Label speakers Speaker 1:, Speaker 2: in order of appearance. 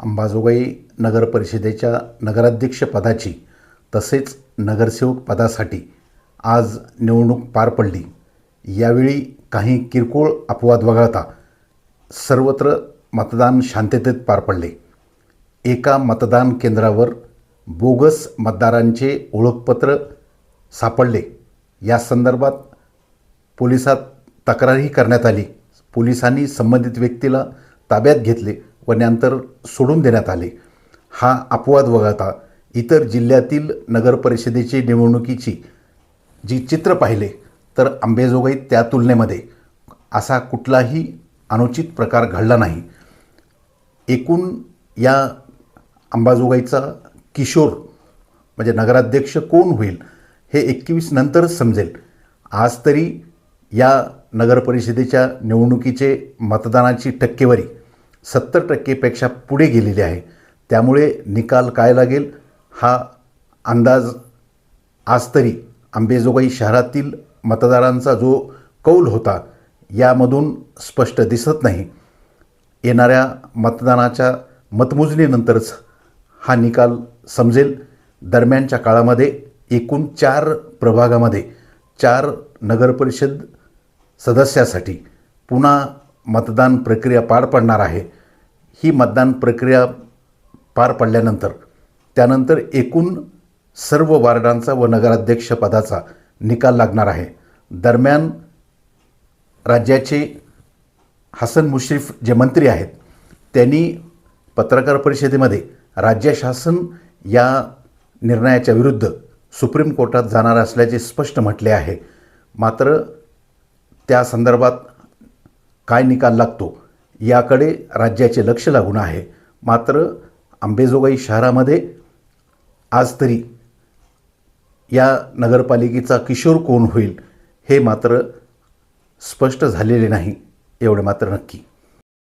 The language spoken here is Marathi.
Speaker 1: अंबाजोगाई नगर परिषदेच्या नगराध्यक्षपदाची तसेच नगरसेवक पदासाठी आज निवडणूक पार पडली. यावेळी काही किरकोळ अपवाद वगळता सर्वत्र मतदान शांततेत पार पडले. एका मतदान केंद्रावर बोगस मतदारांचे ओळखपत्र सापडले. या संदर्भात पोलिसात तक्रारही करण्यात आली. पोलिसांनी संबंधित व्यक्तीला ताब्यात घेतले. व नंतर सोडून देण्यात आले. हा अपवाद वगळता इतर जिल्ह्यातील नगरपरिषदेची निवडणुकीची जी चित्र पाहिले तर आंबेजोगाई त्या तुलनेमध्ये असा कुठलाही अनुचित प्रकार घडला नाही. एकूण या अंबाजोगाईचा किशोर म्हणजे नगराध्यक्ष कोण होईल हे एकवीस नंतरच समजेल. आज तरी या नगरपरिषदेच्या निवडणुकीचे मतदानाची टक्केवारी सत्तर टक्केपेक्षा पुढे गेलेली आहे. त्यामुळे निकाल काय लागेल? हा अंदाज आज तरी आंबेजोगाई शहरातील मतदारांचा जो कौल होता यामधून स्पष्ट दिसत नाही. येणाऱ्या मतदानाच्या मतमोजणीनंतरच हा निकाल समजेल. दरम्यानच्या काळामध्ये एकूण चार प्रभागामध्ये चार नगरपरिषद सदस्यासाठी पुन्हा मतदान प्रक्रिया पार पडणार आहे. ही मतदान प्रक्रिया पार पडल्यानंतर त्यानंतर एकूण सर्व वार्डांचा व नगराध्यक्षपदाचा निकाल लागणार आहे. दरम्यान राज्याचे हसन मुश्रीफ जे मंत्री आहेत त्यांनी पत्रकार परिषदेमध्ये राज्य शासन या निर्णयाच्या विरुद्ध सुप्रीम कोर्टात जाणार असल्याचे स्पष्ट म्हटले आहे. मात्र त्या संदर्भात काय निकाल लागतो याकडे राज्याचे लक्ष लागून आहे. मात्र आंबेजोगाई शहरामध्ये आज तरी या नगरपालिकेचा किशोर कोण होईल हे मात्र स्पष्ट झालेले नाही एवढे मात्र नक्की.